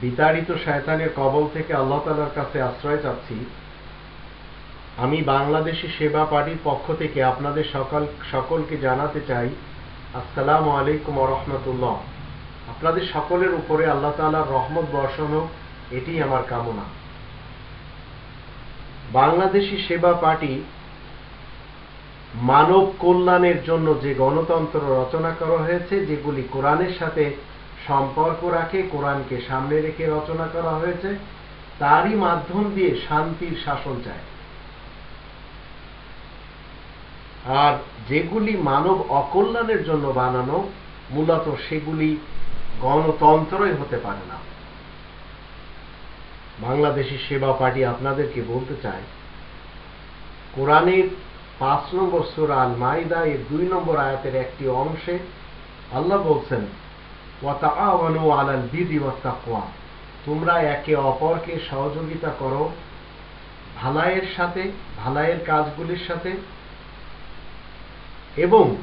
বিতাড়িত শয়তানের কবল থেকে আল্লাহ তালার কাছে আশ্রয় চাচ্ছি। আমি বাংলাদেশি সেবা পার্টির পক্ষ থেকে আপনাদের সকল, সকলকে জানাতে চাই, আসসালামু আলাইকুম রহমতুল্লাহ। আপনাদের সকলের উপরে আল্লাহ তালার রহমত বর্ষণ হোক, এটি আমার কামনা। বাংলাদেশি সেবা পার্টি মানব কল্যাণের জন্য যে গণতন্ত্র রচনা করা হয়েছে, যেগুলি কোরআনের সাথে সম্পর্ক রাখে, কোরআনকে সামনে রেখে রচনা করা হয়েছে, তারই মাধ্যম দিয়ে শান্তির শাসন চায়। আর যেগুলি মানব অকল্যাণের জন্য বানানো, মূলত সেগুলি গণতন্ত্রই হতে পারে না। বাংলাদেশি সেবা পার্টি আপনাদেরকে বলতে চায় কোরআনের পাঁচ নম্বর সুরা আল মাইদা এর দুই নম্বর আয়াতের একটি অংশে আল্লাহ বলছেন আলাল বিদি ওয়াত্তাকওয়া তোমরা একে অপরকে সহযোগিতা করো ভালাইয়ের সাথে, ভালাইয়ের কাজগুলির সাথে এবং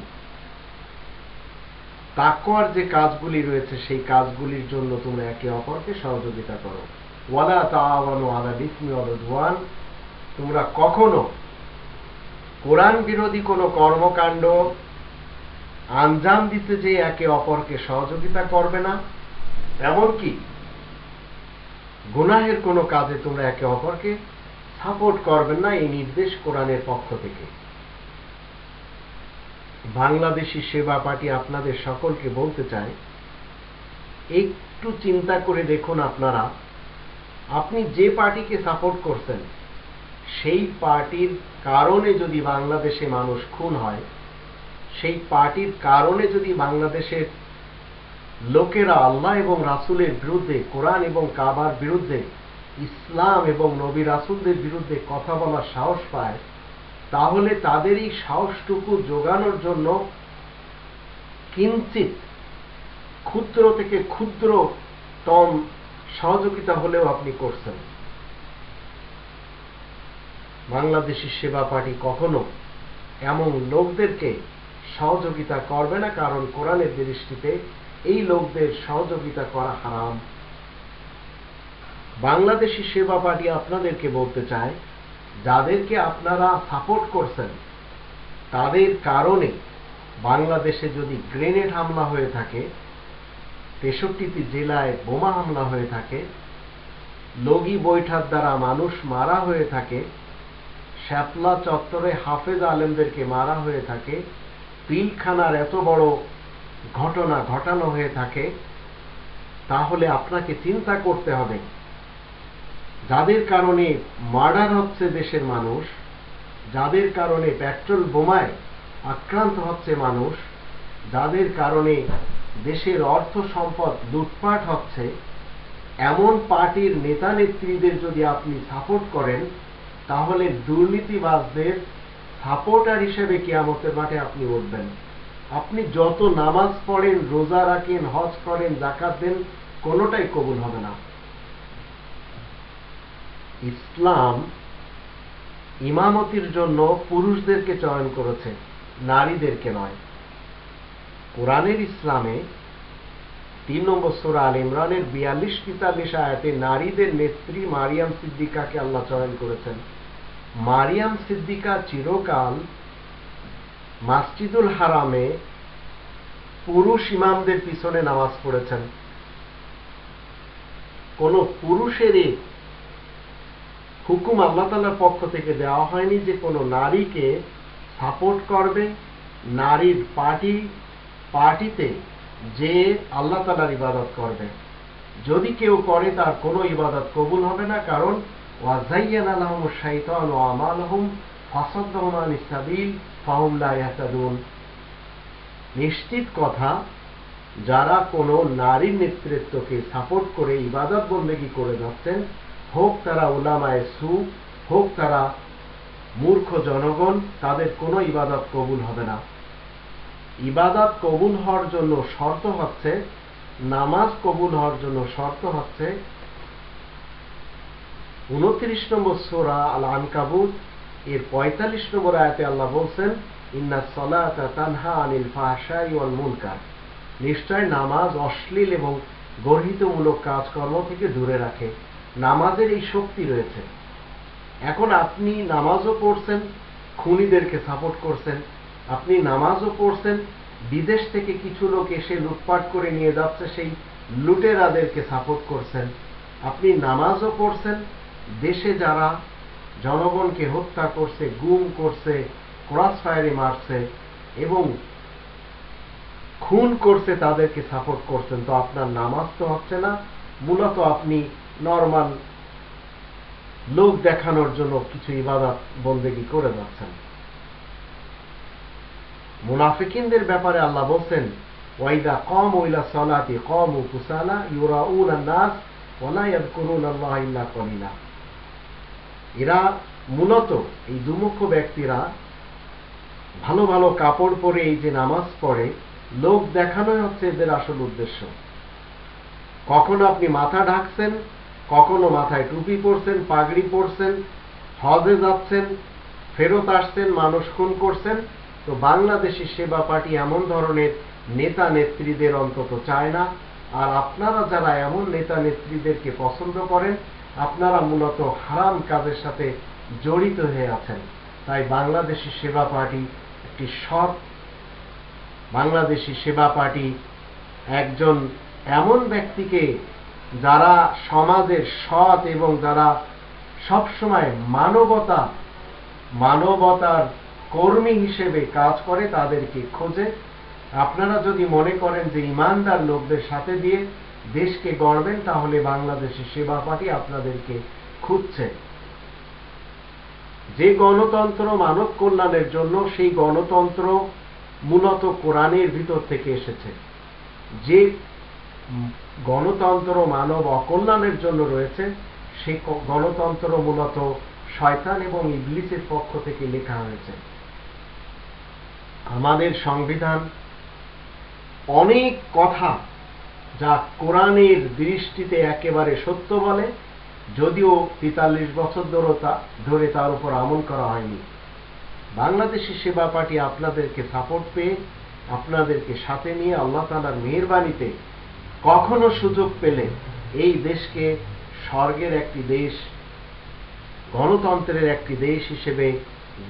তাকওয়ার যে কাজগুলি রয়েছে সেই কাজগুলির জন্য তোমরা একে অপরকে সহযোগিতা করো। ওয়ালা তাআওয়ানু আলা ইসমি ওয়াল তোমরা কখনো কোরআন বিরোধী কোনো কর্মকাণ্ড আঞ্জাম দিতে যে একে অপরকে সহযোগিতা করবে না, এমনকি গুনাহের কোনো কাজে তোমরা একে অপরকে সাপোর্ট করবেন না, এই নির্দেশ কোরআনের পক্ষ থেকে। বাংলাদেশি সেবা পার্টি আপনাদের সকলকে বলতে চায়, একটু চিন্তা করে দেখুন আপনারা, আপনি যে পার্টিকে সাপোর্ট করছেন সেই পার্টির কারণে যদি বাংলাদেশে মানুষ খুন হয়, সেই পার্টির কারণে যদি বাংলাদেশের লোকেরা আল্লাহ এবং রাসুলের বিরুদ্ধে, কোরআন এবং কাবার বিরুদ্ধে, ইসলাম এবং নবী রাসুলদের বিরুদ্ধে কথা বলার সাহস পায়, তাহলে তাদের এই সাহসটুকু যোগানোর জন্য কিঞ্চিত ক্ষুদ্র থেকে ক্ষুদ্রতম সহযোগিতা হলেও আপনি করছেন। বাংলাদেশি সেবা পার্টি কখনো এমন লোকদেরকে সহযোগিতা করবে না, কারণ কোরআনের দৃষ্টিতে এই লোকদের সহযোগিতা করা হারাম। বাংলাদেশি সেবা পার্টি আপনাদেরকে বলতে চায় যাদেরকে আপনারা সাপোর্ট করছেন, তাদের কারণে বাংলাদেশে যদি গ্রেনেড হামলা হয়ে থাকে, তেষট্টিটি জেলায় বোমা হামলা হয়ে থাকে, লগি বৈঠার দ্বারা মানুষ মারা হয়ে থাকে শ্যাপলা চত্বরে হাফেজ আলেমদেরকে মারা হয়ে থাকে। পিলখানার এত বড় ঘটনা ঘটানো হয়ে থাকে, তাহলে আপনাকে চিন্তা করতে হবে, যাদের কারণে মার্ডার হচ্ছে দেশের মানুষ, যাদের কারণে পেট্রোল বোমায় আক্রান্ত হচ্ছে মানুষ, যাদের কারণে দেশের অর্থ সম্পদ লুটপাট হচ্ছে, এমন পার্টির নেতা নেত্রীদের যদি আপনি সাপোর্ট করেন তাহলে দুর্নীতিবাজদের সাপোর্টার হিসেবে কেয়ামতের মাঠে আপনি উঠবেন আপনি যত নামাজ পড়েন, রোজা রাখেন, হজ করেন জাকাত দেন, কোনোটাই কবুল হবে না। ইসলাম ইমামতির জন্য পুরুষদেরকে চয়ন করেছে, নারীদেরকে নয়। কোরআনের ইসলামে তিন নম্বর সোরা আল ইমরানের বিয়াল্লিশ পিতাল্লিশ আয়াতে নারীদের নেত্রী মারিয়াম সিদ্দিকাকে আল্লাহ চয়ন করেছেন। মারিয়াম সিদ্দিকা চিরকাল মাসজিদুল হারামে পুরুষ ইমামদের পিছনে নামাজ পড়েছেন। কোন পুরুষের হুকুম আল্লাহ তালার পক্ষ থেকে দেওয়া হয়নি যে কোনো নারীকে সাপোর্ট করবে। নারীর পার্টি, পার্টিতে যে আল্লাহ তালার ইবাদত করবে। যদি কেউ করে তার কোনো ইবাদত কবুল হবে না, কারণ ওয়াজাইয়ান আলহম শাইতান ও আমালহম ফাসাদ্দাহমান ইসাবিল ফাহুমলা ইয়াহতাদুন নিশ্চিত কথা, যারা কোনো নারীর নেতৃত্বকে সাপোর্ট করে ইবাদত বন্দেগি করে যাচ্ছেন, হোক তারা ওলামায় সু, হোক তারা মূর্খ জনগণ, তাদের কোনো ইবাদত কবুল হবে না। ইবাদত কবুল হওয়ার জন্য শর্ত হচ্ছে, নামাজ কবুল হওয়ার জন্য শর্ত হচ্ছে উনত্রিশ নম্বর সোরা আল আনকাবুত এর পঁয়তাল্লিশ নম্বর আয়াতে আল্লাহ বলছেন, ইন্না সলাতা তানহা আনিল ফাহশাই ওয়াল মুনকার। নিশ্চয় নামাজ অশ্লীল এবং গর্হিতমূলক কাজকর্ম থেকে দূরে রাখে। নামাজের এই শক্তি রয়েছে। এখন আপনি নামাজও পড়ছেন, খুনিদেরকে সাপোর্ট করছেন। আপনি নামাজও পড়ছেন, বিদেশ থেকে কিছু লোক এসে লুটপাট করে নিয়ে যাচ্ছে সেই লুটেরাদেরকে সাপোর্ট করছেন। আপনি নামাজও পড়ছেন দেশে যারা জনগণকে হত্যা করছে, গুম করছে ক্রস ফায়ারে মারছে এবং খুন করছে, তাদেরকে সাপোর্ট করছেন, তো আপনার নামাজ তো হচ্ছে না। মূলত আপনি নর্মাল লোক দেখানোর জন্য কিছু ইবাদত বন্দেগি করে যাচ্ছেন। মুনাফিকিনদের ব্যাপারে আল্লাহ বলছেন ওয়াইদা কম ওইলা সলাতি, কম ও কুসালা ইউরাউন নাস ওলা ইয়াদকুরুন আল্লাহ ইল্লা কলিলা। এরা মূলত এই দুমুখ ব্যক্তিরা ভালো ভালো কাপড় পরে এই যে নামাজ পড়ে, লোক দেখানোই হচ্ছে এদের আসল উদ্দেশ্য। কখনো আপনি মাথা ঢাকছেন, কখনো মাথায় টুপি পরছেন, পাগড়ি পরছেন, হজে যাচ্ছেন, ফেরত আসছেন, মানুষ খুন করছেন, তো বাংলাদেশি সেবা পার্টি এমন ধরনের নেতা নেত্রীদের অন্তত চায় না। আর আপনারা যারা এমন নেতা নেত্রীদেরকে পছন্দ করেন আপনারা মূলত হারাম কাজের সাথে জড়িত হয়ে আছেন। তাই বাংলাদেশি সেবা পার্টি একটি সৎ বাংলাদেশি সেবা পার্টি, একজন এমন ব্যক্তিকে যারা সমাজের সৎ এবং যারা সবসময় মানবতা, মানবতার কর্মী হিসেবে কাজ করে তাদেরকে খোঁজে। আপনারা যদি মনে করেন যে ইমানদার লোকদের সাথে দিয়ে দেশকে গড়বেন, তাহলে বাংলাদেশের সেবা পার্টি আপনাদেরকে খুঁজছে। যে গণতন্ত্র মানব কল্যাণের জন্য, সেই গণতন্ত্র মূলত কোরআনের ভিতর থেকে এসেছে। যে গণতন্ত্র মানব অকল্যাণের জন্য রয়েছে সেই গণতন্ত্র মূলত শয়তান এবং ইবলিসের পক্ষ থেকে লেখা হয়েছে। আমাদের সংবিধান অনেক কথা যা কোরআনের দৃষ্টিতে একেবারে সত্য বলে, যদিও তেতাল্লিশ বছর ধরে তার উপর আমল করা হয়নি। বাংলাদেশি সেবা পার্টি আপনাদেরকে সাপোর্ট পেয়ে, আপনাদেরকে সাথে নিয়ে আল্লাহ তালার মেহরবানিতে কখনো সুযোগ পেলে এই দেশকে স্বর্গের একটি দেশ, গণতন্ত্রের একটি দেশ হিসেবে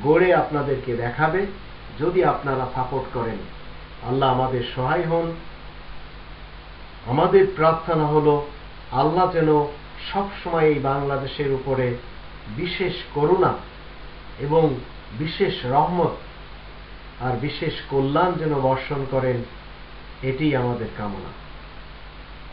গড়ে আপনাদেরকে দেখাবে। যদি আপনারা সাপোর্ট করেন, আল্লাহ আমাদের সহায় হন। আমাদের প্রার্থনা হলো, আল্লাহ যেন সবসময় এই বাংলাদেশের উপরে বিশেষ করুণা এবং বিশেষ রহমত আর বিশেষ কল্যাণ যেন বর্ষণ করেন এটি আমাদের কামনা।